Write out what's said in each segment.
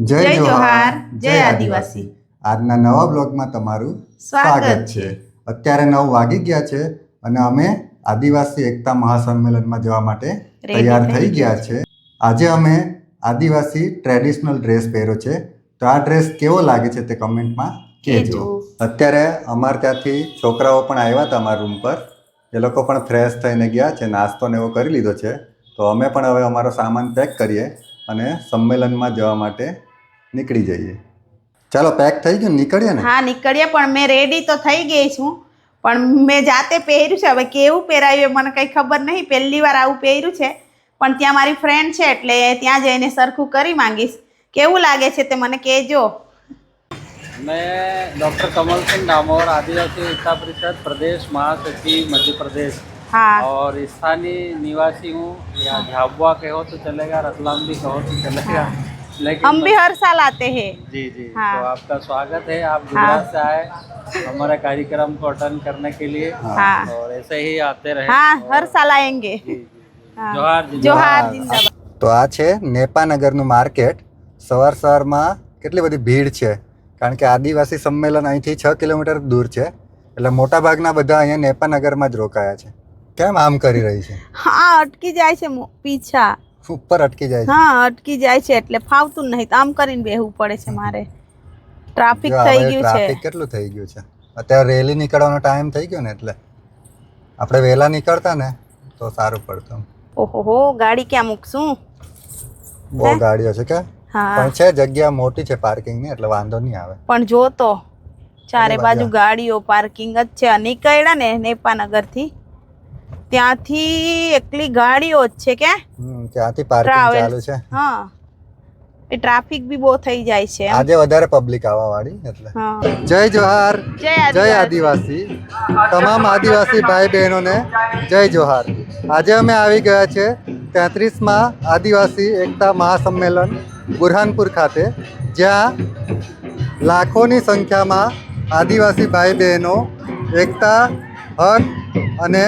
જય જોહાર જય આદિવાસી. આજના નવા બ્લોગમાં તમારું સ્વાગત. છે. અત્યારે નવ વાગી ગયા છે અને અમે આદિવાસી એકતા મહાસંમેલનમાં જવા માટે તૈયાર થઈ ગયા છે. આજે અમે આદિવાસી ટ્રેડિશનલ ડ્રેસ પહેર્યો છે. તો આ ડ્રેસ કેવો લાગે છે તે કમેન્ટમાં કહેજો. અત્યારે અમારે ત્યાંથી છોકરાઓ પણ આવ્યા હતા અમારા રૂમ પર. એ લોકો પણ ફ્રેશ થઈને ગયા છે નાસ્તો ને એવો કરી લીધો છે. તો અમે પણ હવે અમારો સામાન પેક કરીએ અને સંમેલનમાં જવા માટે નીકળી જઈએ ચાલો પેક થઈ ગયું ને? નીકળીએ ને હા નીકળ્યા પણ મેં રેડી તો થઈ ગઈ છું પણ મેં જાતે પહેર્યું છે હવે કેવું પહેરાયું એ મને કંઈ ખબર નહીં પહેલી વાર આવું પહેર્યું છે પણ ત્યાં મારી ફ્રેન્ડ છે એટલે ત્યાં જઈને સરખું કરી માંગીશ કેવું લાગે છે તે મને કહેજો मैं डॉक्टर कमल सिंह डामोर आदिवासी एकता परिषद प्रदेश महासचिव मध्य प्रदेश હા और स्थानीय निवासी हूँ या झाबुआ कहो तो चलेगा रतलाम भी कहो तो चलेगा लेकिन हम भी हर साल आते हैं जी जी हाँ। तो आपका स्वागत है आप गुजरात से आए हमारे कार्यक्रम को अटेंड करने के लिए हाँ और ऐसे ही आते रहे हाँ हर साल आएंगे जी, जी, जी। हाँ। जोहार जी जोहार जिंदाबाद તો આ છે નેપાનગરનું માર્કેટ સવાર સવારમાં કેટલી બધી ભીડ છે કારણ કે આદિવાસી સંમેલન અહીંથી છ કિલોમીટર દૂર છે એટલે મોટાભાગના બધા અહીંયા નેપાનગરમાં જ રોકાયા છે કેમ આમ કરી રહી છે હા અટકી જાય છે મો- પીછા ઉપર અટકી જાય છે. હા અટકી જાય છે એટલે ફાવતું નહીં. આમ કરીને બેહવું પડે છે મારે. ટ્રાફિક થઈ ગયું ગયું ટ્રાફિક છે. કેટલું થઈ ગયું છે? અત્યારે રેલી નીકળવાનો ટાઈમ થઈ ગયો ને એટલે. આપણે વહેલા નીકળતા ને તો સારું પડતું ઓહો ગાડી ક્યાં મૂકશું? બહુ ગાડીઓ છે કે? હા. પણ છે જગ્યા મોટી છે પાર્કિંગની એટલે વાંધો નહીં આવે. પણ જો તો ચારે બાજુ. ગાડીઓ પાર્કિંગ જ છે. નીકળ્યા ને નેપાનગરથી ત્યાંથી એકલી ગાડીઓ જ છે કે? ત્યાંથી પાર્કિંગ ચાલુ છે. હા. એ ટ્રાફિક બી બહુ થઈ જાય છે આજે વધારે પબ્લિક આવવા વાળી એટલે જય જોહાર. જય આદિવાસી. તમામ આદિવાસી ભાઈ બહેનોને જય જોહાર. આજે અમે આવી ગયા છે તેત્રીસમાં આદિવાસી એકતા મહાસંમેલન બુરહાનપુર ખાતે જ્યાં લાખોની સંખ્યામાં આદિવાસી ભાઈ બહેનો એકતા હક અને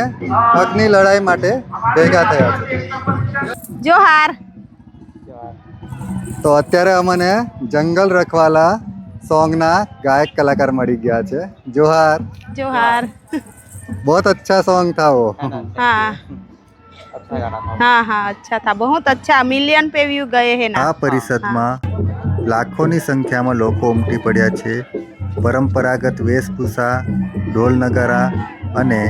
હકની લડાઈ માટે ભેગા થયા છે જોહાર जोहार તો અત્યારે અમને જંગલ રખવાલા સોંગના ગાયક કલાકાર મળી ગયા છે જોહાર જોહાર बहुत अच्छा सॉन्ग था वो है ना हाँ अच्छा गाना था हाँ हाँ अच्छा था बहुत अच्छा मिलियन पे व्यू गए हैं ना આ પરિષદમાં લાખોની સંખ્યામાં લોકો ઉમટી પડ્યા છે પરંપરાગત વેશભૂષા ઢોલ નગારા અને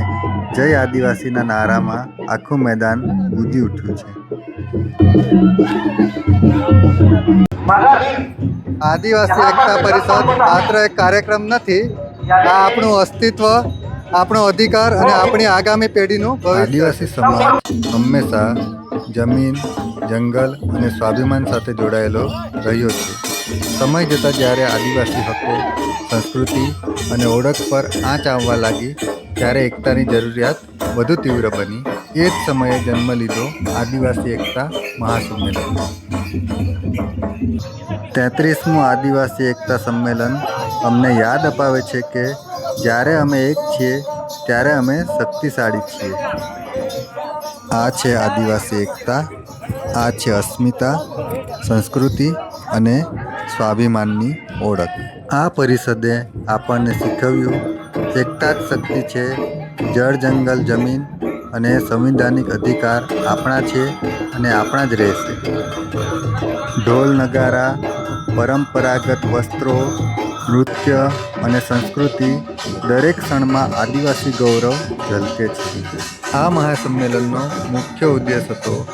જય આદિવાસીના નારામાં આખું મેદાન ગુંજી ઉઠ્યું છે. આદિવાસી એકતા પરિષદ માત્ર એક કાર્યક્રમ નથી, આ આપણું અસ્તિત્વ, આપણો અધિકાર અને આપણી આગામી પેઢીનું આદિવાસી સમાજ હંમેશા જમીન, જંગલ અને સ્વાભિમાન સાથે જોડાયેલો રહ્યો છે. સમય જતાં જ્યારે આદિવાસી હકો સંસ્કૃતિ અને ઓળખ પર આંચ આવવા લાગી ત્યારે એકતાની જરૂરિયાત વધુ તીવ્ર બની, એ જ સમયે જન્મ લીધો આદિવાસી એકતા મહાસંમેલન. તેત્રીસમું આદિવાસી એકતા સંમેલન અમને યાદ અપાવે છે કે જ્યારે અમે એક છીએ, ત્યારે અમે શક્તિશાળી છીએ. આ છે આદિવાસી એકતા, આ છે અસ્મિતા, સંસ્કૃતિ અને સ્વાભિમાનની ઓળખ. આ પરિષદે આપણને શીખવ્યું એકતા જ શક્તિ છે. જળ, જંગલ, જમીન અને સંવિધાનિક અધિકાર આપણા છે અને આપણા જ રહેશે. ઢોલ, નગારા, પરંપરાગત વસ્ત્રો, નૃત્ય અને સંસ્કૃતિ દરેક ક્ષણમાં આદિવાસી ગૌરવ ઝલકે છે. આ મહાસંમેલનનો મુખ્ય ઉદ્દેશ હતો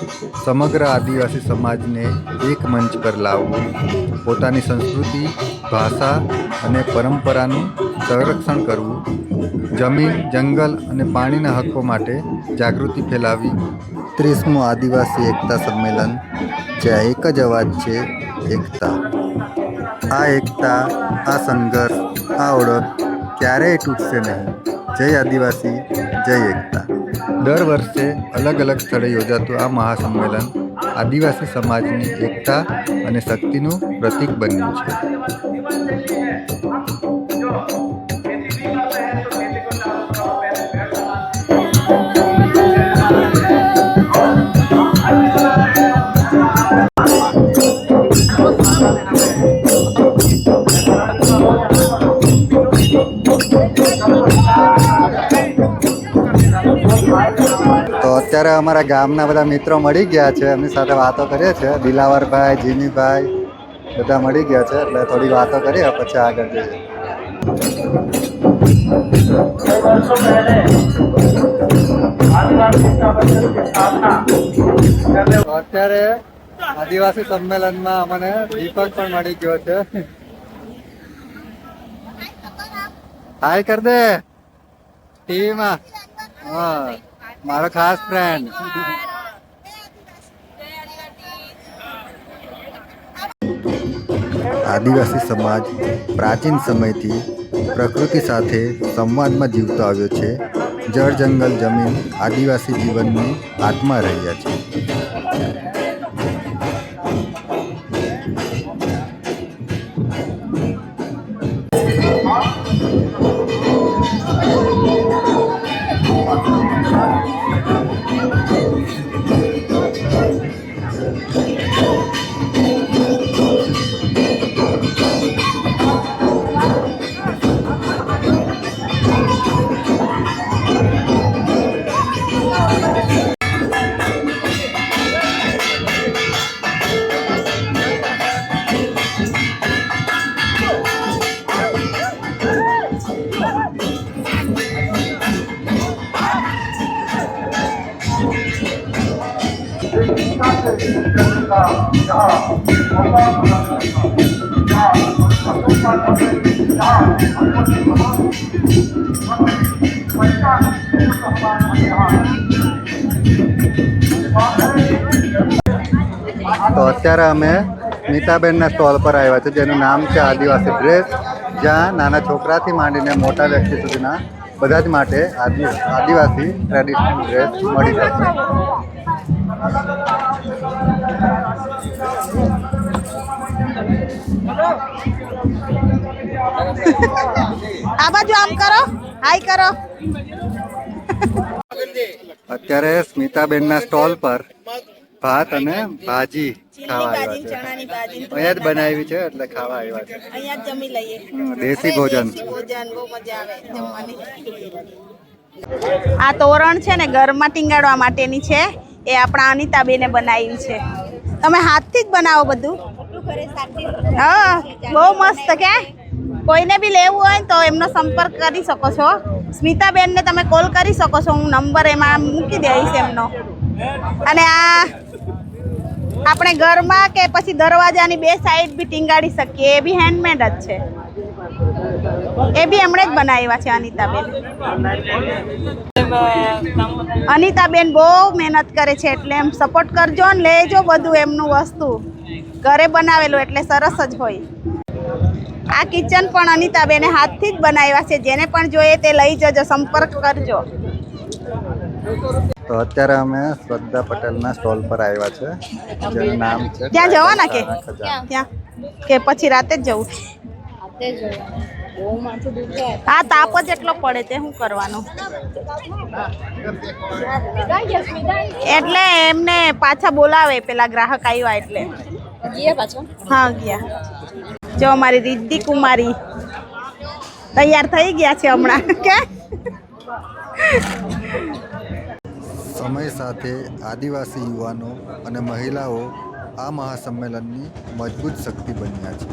સમગ્ર આદિવાસી સમાજને એક મંચ પર લાવવું. પોતાની સંસ્કૃતિ, ભાષા અને પરંપરાનું સંરક્ષણ કરવું, જમીન, જંગલ અને પાણીના હકો માટે જાગૃતિ ફેલાવી. ત્રીસમું આદિવાસી એકતા સંમેલન. જ્યાં એક જ અવાજ છે, એકતા. આ એકતા, આ સંઘર્ષ, આ ઓળખ ક્યારેય તૂટશે નહીં. જય આદિવાસી, જય એકતા. દર વર્ષે અલગ અલગ સ્થળે યોજાતું આ મહાસંમેલન આદિવાસી સમાજની એકતા અને શક્તિનું પ્રતીક બન્યું છે. અત્યારે અમારા ગામના બધા મિત્રો મળી ગયા છે. એમની સાથે વાતો કરીએ છીએ. દિલાવરભાઈ જીનીભાઈ બધા મળી ગયા છે એટલે થોડી વાતો કરીએ પછી આગળ જઈએ. અત્યારે આદિવાસી સંમેલનમાં અમને દીપક પણ મળી ગયો છે. હાય કર દે ટીવીમાં હા, મારો ખાસ ફ્રેન્ડ આદિવાસી સમાજ પ્રાચીન સમયથી પ્રકૃતિ સાથે સંવાદમાં જીવતો આવ્યો છે. જળ જંગલ જમીન આદિવાસી જીવનની આત્મા રહ્યા છે. તો અત્યારે અમે નીતાબેનના સ્ટોલ પર આવ્યા છે જેનું નામ છે આદિવાસી ડ્રેસ, જ્યાં નાના છોકરાથી માંડીને મોટા વ્યક્તિ સુધીના બધા જ માટે આદિવાસી ટ્રેડિશનલ ડ્રેસ મળી જશે આ બાજુ આમ કરો. હાઈ કરો. અત્યારે સ્મિતાબેનના સ્ટોલ પર ભાત અને ભાજી ખાવા આવ્યા છે. અહીંયા જ બનાવી છે એટલે ખાવા આવ્યા છે. અહીંયા જમી લઈએ. દેશી ભોજન. ભોજન બહુ મજા આવે જમવાની. આ તોરણ છે ને ઘરમાં ટીંગાડવા માટેની છે. એ આપણા અનિતાબેને બનાવી છે. તમે હાથથી જ બનાવો બધું. હા બહુ મસ્ત કે? કોઈને બી લેવું હોય તો એમનો સંપર્ક કરી શકો છો. સ્મિતાબેનને તમે કોલ કરી શકો છો હું નંબર એમાં મૂકી દઈશ એમનો. અને આ આપણે ઘરમાં કે પછી દરવાજાની બે સાઈડ બી ટીંગાડી શકીએ એ બી હેન્ડમેડ જ છે. એ બી એમણે જ બનાવ્યા છે અનિતાબેન. અનિતાબેન બહુ મહેનત કરે છે એટલે એમ સપોર્ટ કરજો ને લેજો બધું એમનું વસ્તુ. ઘરે બનાવેલું એટલે સરસ જ હોય. આ કિચન પણ અનિતાબેને હાથથી જ બનાવ્યા છે. જેને પણ જોઈએ તે લઈ જજો સંપર્ક કરજો. તો અત્યારે અમે શ્રદ્ધા પટેલના સ્ટોલ પર આવ્યા છે. જેનું નામ છે ત્યાં જવાના કે? ત્યાં. કે પછી રાતે જ જવું? હા તાપ જ એટલો પડે તે શું કરવાનું? એટલે એમને પાછા બોલાવે પેલા ગ્રાહક આવ્યા એટલે. હા ગયા. જો અમારી રિદ્ધિ કુમારી તૈયાર થઈ ગયા છે હમણાં. કે? સમય સાથે આદિવાસી યુવાનો અને મહિલાઓ આ મહાસંમેલનની મજબૂત શક્તિ બન્યા છે.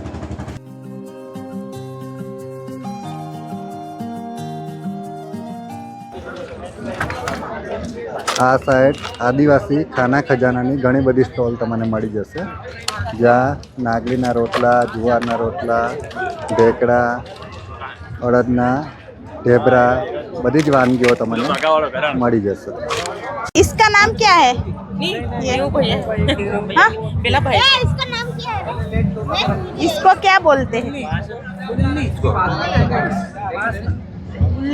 આ સાઈડ આદિવાસી ખાના ખજાનાની ઘણી બધી સ્ટોલ તમને મળી જશે જ્યાં નાગલીના રોટલા જુવારના રોટલા ઢેકડા અડદના ઢેબરા બધી જ વાનગીઓ તમને મળી જશે इसका नाम क्या है ये हाँ? इसका नाम क्या है इसको क्या बोलते हैं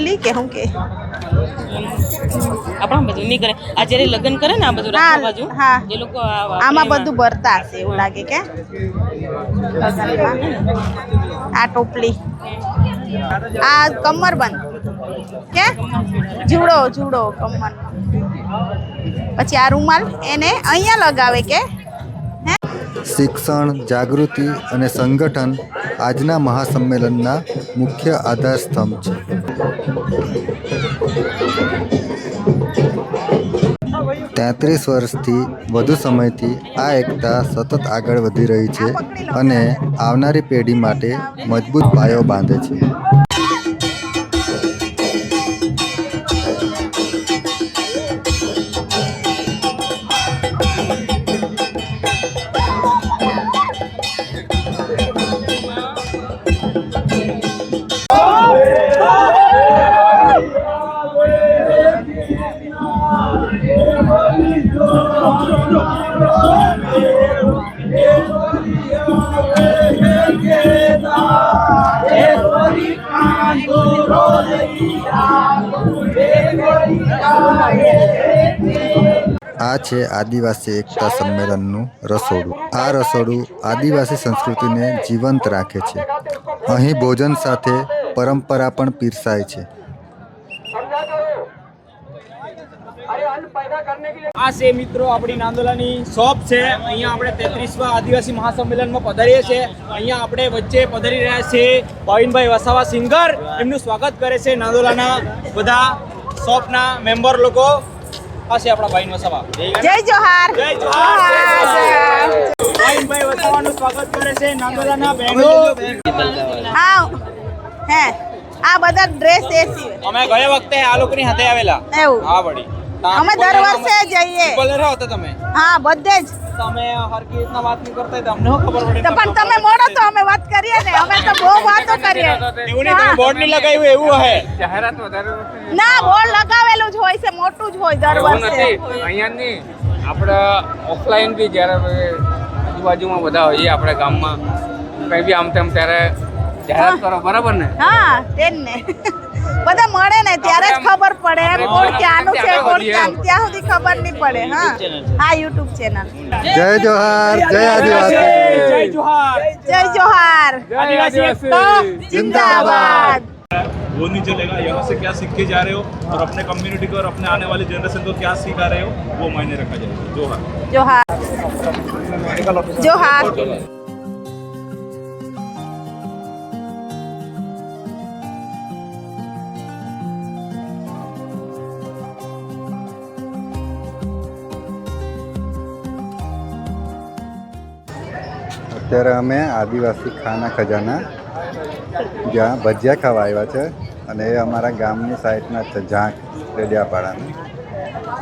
લી કે હું કે? આપણા બધું નહીં કરે. આ જ્યારે લગ્ન કરે ને આ બધું રાખવા બાજુ હા. જે લોકો આમાં બધું ભરતા હશે એવું લાગે કે? આ ટોપલી. આ કમર બંધ. કે? જુડો જુડો કમર પછી આ રૂમાલ એને અહીંયા લગાવે કે? શિક્ષણ, જાગૃતિ અને સંગઠન આજના મહાસંમેલનના મુખ્ય આધારસ્તંભ છે. તેત્રીસ વર્ષથી વધુ સમયથી આ એકતા સતત આગળ વધી રહી છે અને આવનારી પેઢી માટે મજબૂત પાયો બાંધે છે. આ છે આદિવાસી એકતા સંમેલનનું રસોડું. આ રસોડું આદિવાસી સંસ્કૃતિને જીવંત રાખે છે. અહીં ભોજન સાથે પરંપરા પણ પીરસાય છે. આ છે મિત્રો આપણી નાંદોલાની શોપ છે. અહીંયા આપણે તેત્રીસમાં આદિવાસી મહાસંમેલનમાં પધારીએ છીએ. અહીંયા આપણે વચ્ચે પધારી રહ્યા છે ભાવિનભાઈ વસાવા સિંગર. એમનું સ્વાગત કરે છે નાંદોલાના બધા શોપના મેમ્બર લોકો. આ છે આપણા ભાઈન વસાવા. જય જોહાર. જય જોહાર, ભાવિનભાઈ વસાવાનું સ્વાગત કરે છે નાંદોલાના બહેનો. હા હે. આ બધા ડ્રેસ એ અમે ગયા વખતે આ લોકોની હાથે આવેલા. એવું. હા વળી. અમે દર વર્ષે જઈએ. બોલે રહો તો તમે. હા બધે જ. તમે હરકી રીતના વાત નહીં કરતા તો અમને શું ખબર પડે? પણ તમે મોડો તો અમે વાત કરીએ ને. અમે તો બહુ વાતો કરીએ. એવું નહીં તમે બોર્ડ નહીં લગાવ્યું એવું હે. જાહેરાત વધારે ના બોર્ડ લગાવેલું જ હોય છે મોટું જ હોય દર વર્ષે. નથી. અહીંયા નહીં. આપણે ઓફલાઈન બી જ્યારે આજુબાજુમાં બધા હોઈએ આપણે ગામમાં કઈ બી આમ તેમ ત્યારે જાહેરાત કરો બરાબર ને? હા તેજ ને. બધા મળે ને ત્યારે જ ખબર પડે એમ કોણ ક્યાંનું છે કોણ ક્યાં ત્યાં સુધી ખબર નહીં પડે હા હા યુટ્યુબ ચેનલ જય જોહાર જય જય આદિવાસી જોહાર જય જોહાર આદિવાસી એકતા जिंदाबाद वो नहीं चलेगा यहाँ से क्या सीख के जा रहे हो और अपने कम्युनिटी को और अपने आने वाली जनरेशन को क्या सिखा रहे हो वो मायने रखा जाएगा जो है जोहार जोहार અત્યારે અમે આદિવાસી ખાના ખજાના જ્યાં ભજીયા ખાવા આવ્યા છે અને એ અમારા ગામની સાઈડના છે ઝાંક રેડિયાપાડાની.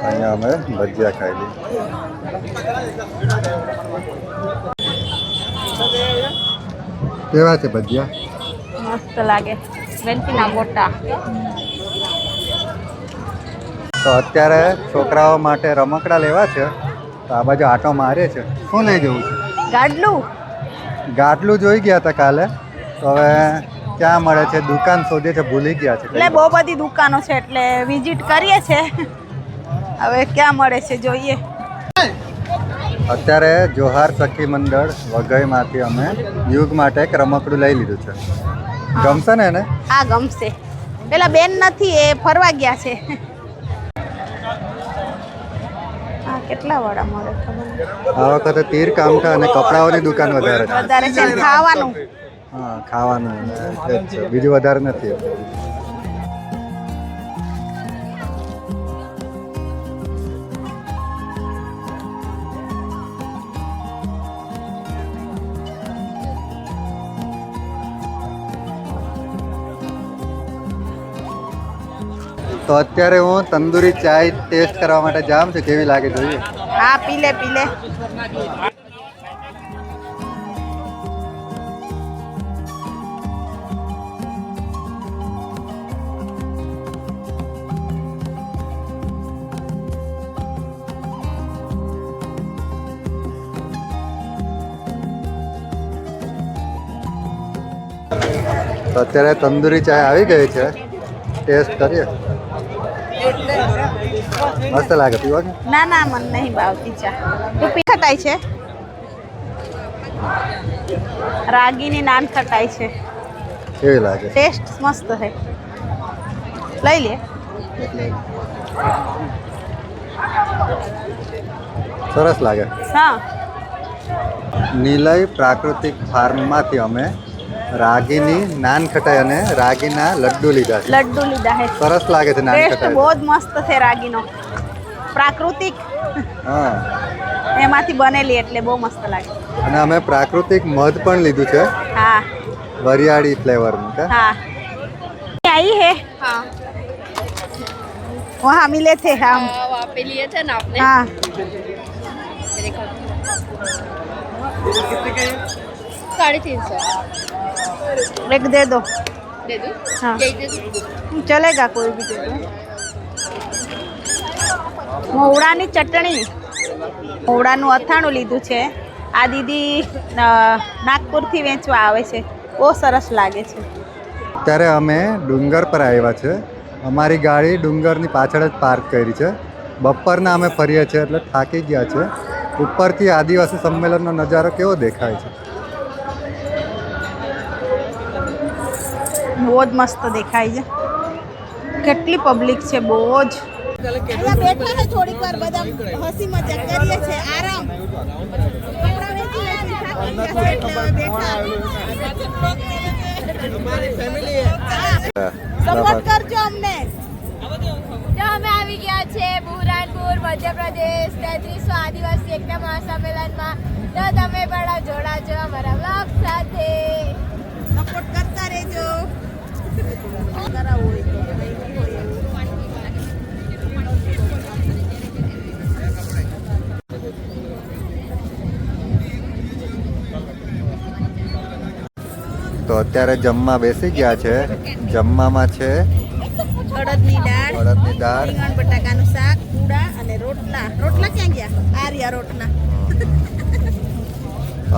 અહીંયા અમે ભજીયા ખાઈ કેવા છે ભજીયા? મસ્ત લાગે. વેલચીના ગોટા. તો અત્યારે છોકરાઓ માટે રમકડા લેવા છે તો આ બાજુ આટો મારે છે. શું લઈ જવું છે? ગાડલું. ગાટલું જોઈ ગયા હતા કાલે. તો હવે ક્યાં મળે છે? દુકાન શોધે છે ભૂલી ગયા છે. એટલે બહુ બધી દુકાનો છે એટલે વિઝિટ કરીએ છે. હવે ક્યાં મળે છે જોઈએ. અત્યારે જોહાર સખી મંડળ વઘઈમાંથી અમે યુગ માટે એક રમકડું લઈ લીધું છે. ગમશે ને એને? હા ગમશે. પેલા બેન નથી એ ફરવા ગયા છે આ કેટલા વાળા મળે ખબર આ વખતે તીર કામકા અને કપડાઓની દુકાન વધારે છે. વધારે છે ખાવાનું? હા ખાવાનું. બીજું વધારે નથી. તો અત્યારે હું તંદૂરી ચાય ટેસ્ટ કરવા માટે જામ છું. કેવી લાગે જોઈએ? હા પીલે પીલે તો અત્યારે તંદૂરી ચાય આવી ગઈ છે. ટેસ્ટ કરીએ. મસ્ત લાગે પીવાની ના ના મને નહીં ભાવતી ચા. તું પી ખટાઈ છે? રાગીની નાન ખટાઈ છે. કેવી લાગે? ટેસ્ટ મસ્ત છે. લઈ લે. સરસ લાગે. હા. નિલય પ્રાકૃતિક ફાર્મમાંથી અમે રાગીની નાન ખટાઈ અને રાગીના લડ્ડુ લીધા છે. લડ્ડુ લીધા છે. સરસ લાગે છે નાન ખટાઈ. બહુ જ મસ્ત છે રાગીનો. પ્રાકૃતિક હા એમાંથી બનેલી એટલે બહુ મસ્ત લાગે અને અમે પ્રાકૃતિક મધ પણ લીધું છે હા વરિયાળી ફ્લેવરનું કે हाँ आई है हाँ वहाँ मिले थे हम वहाँ पे लिए थे ना आपने हाँ देखो साढ़े तीन सौ एक दे दो दे दूँ हाँ। यही दे दूँ चलेगा कोई भी दे दो મોવડાની ચટણી. મોવડાનું અથાણું લીધું છે. આ દીદી નાગપુરથી વેચવા આવે છે. બહુ સરસ લાગે છે. ત્યારે અમે ડુંગર પર આવ્યા છે. અમારી ગાડી ડુંગરની પાછળ જ પાર્ક કરી છે. બપોરના અમે ફરીએ છીએ એટલે થાકી ગયા છે. ઉપરથી આદિવાસી સંમેલનનો નજારો કેવો દેખાય છે? બહુ જ મસ્ત દેખાય છે. કેટલી પબ્લિક છે બહુ જ. અહીંયા બેઠા ને થોડીક વાર બધા હસી મજાક કરીએ છે આરામ સપોર્ટ કરજો અમને. તો અમે આવી ગયા છે બુરાનપુર મધ્યપ્રદેશ તેત્રીસો આદિવાસી એકતા મહાસંમેલનમાં. તો તમે પણ જોડાજો અમારા બ્લોગ સાથે. સપોર્ટ કરતા રહેજો. હોય તો તો અત્યારે જમવા બેસી ગયા છે. જમવામાં છે અડદની દાળ અડદની દાળ. રીંગણ બટાકાનું શાક પૂડા અને રોટલા. રોટલા ક્યાં ગયા? આર્યા રોટલા.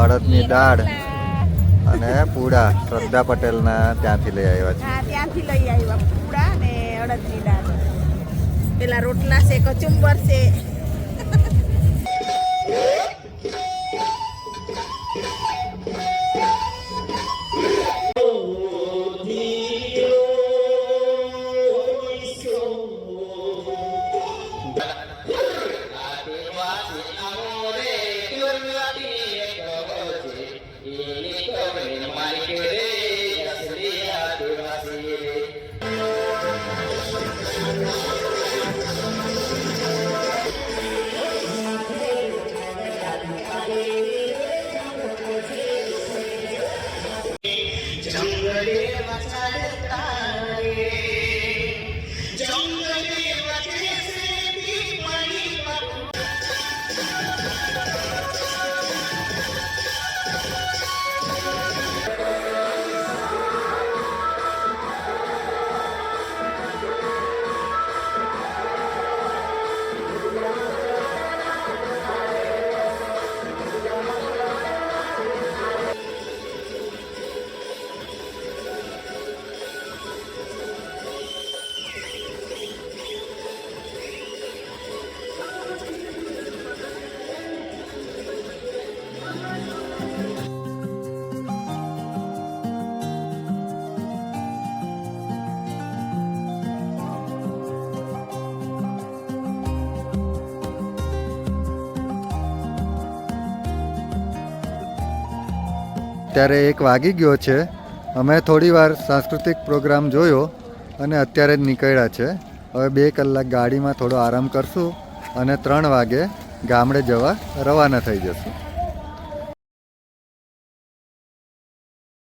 અડદની દાળ અને પૂડા. શ્રદ્ધા પટેલના ત્યાંથી લઈ આવ્યા છે. હા ત્યાંથી લઈ આવ્યા. પૂડા અને અડદની દાળ. પેલા રોટલા છે કચુંબર છે. ત્યારે એક વાગી ગયો છે. અમે થોડી વાર સાંસ્કૃતિક પ્રોગ્રામ જોયો અને અત્યારે જ નીકળ્યા છે. હવે બે કલાક ગાડીમાં થોડો આરામ કરશું અને ત્રણ વાગે ગામડે જવા રવાના થઈ જશું.